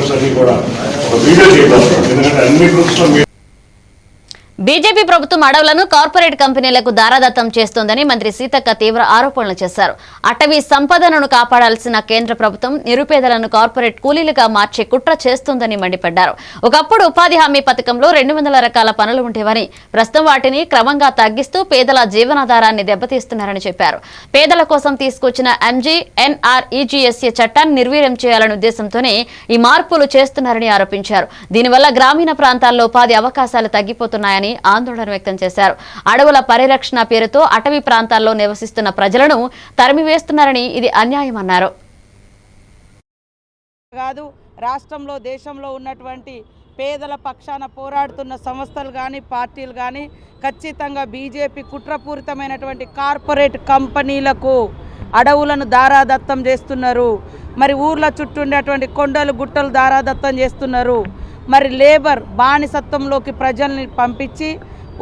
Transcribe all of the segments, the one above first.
Workers అన్ని కూడా ఒక వీడియో చేయగలుగుతాం ఎందుకంటే అన్ని గ్రూప్స్లో బీజేపీ ప్రభుత్వం అడవులను కార్పొరేట్ కంపెనీలకు దారాదత్తం చేస్తోందని మంత్రి సీతక్క తీవ్ర ఆరోపణలు చేశారు. అటవీ సంపదను కాపాడాల్సిన కేంద్ర ప్రభుత్వం నిరుపేదలను కార్పొరేట్ కూలీలుగా మార్చే కుట్ర చేస్తోందని మండిపడ్డారు. ఒకప్పుడు ఉపాధి హామీ పథకంలో రెండు వందల రకాల పనులు ఉండేవని ప్రస్తుతం వాటిని క్రమంగా తగ్గిస్తూ పేదల జీవనాధారాన్ని దెబ్బతీస్తున్నారని చెప్పారు. పేదల కోసం తీసుకొచ్చిన ఎంజీ ఎన్ఆర్ఈజీఎస్ఏ చట్టాన్ని నిర్వీర్యం చేయాలనే ఉద్దేశంతోనే ఈ మార్పులు చేస్తున్నారని ఆరోపించారు. దీనివల్ల గ్రామీణ ప్రాంతాల్లో ఉపాధి అవకాశాలు తగ్గిపోతున్నాయని ఆందోళన వ్యక్తం చేశారు. అడవుల పరిరక్షణ పేరుతో అటవీ ప్రాంతాల్లో నివసిస్తున్న ప్రజలను తరిమివేస్తున్నారని ఇది అన్యాయమన్నారు కాదు రాష్ట్రంలో దేశంలో ఉన్నటువంటి పేదల పక్షాన పోరాడుతున్న సంస్థలు కానీ పార్టీలు కానీ ఖచ్చితంగా బీజేపీ కుట్రపూరితమైనటువంటి కార్పొరేట్ కంపెనీలకు అడవులను దారాదత్తం చేస్తున్నారు. మరి ఊర్ల చుట్టూ ఉండేటువంటి కొండలు గుట్టలు దారాదత్తం చేస్తున్నారు. మరి లేబర్ బానిసత్వంలోకి ప్రజల్ని పంపించి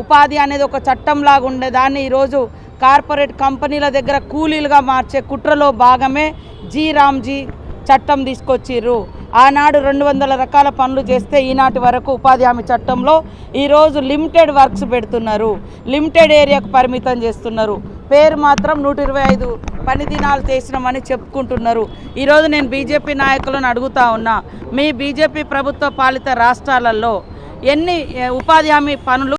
ఉపాధి అనేది ఒక చట్టంలాగా ఉండే దాన్ని ఈరోజు కార్పొరేట్ కంపెనీల దగ్గర కూలీలుగా మార్చే కుట్రలో భాగమే జీ రామ్జీ చట్టం తీసుకొచ్చిర్రు. ఆనాడు రెండు వందల రకాల పనులు చేస్తే ఈనాటి వరకు ఉపాధి హామీ చట్టంలో ఈరోజు లిమిటెడ్ వర్క్స్ పెడుతున్నారు. లిమిటెడ్ ఏరియాకు పరిమితం చేస్తున్నారు. పేరు మాత్రం నూట ఇరవై ఐదు పని దినాలు చేసినామని చెప్పుకుంటున్నారు. ఈరోజు నేను బీజేపీ నాయకులను అడుగుతా ఉన్నా. మీ బీజేపీ ప్రభుత్వ పాలిత రాష్ట్రాలలో ఎన్ని ఉపాధి హామీ పనులు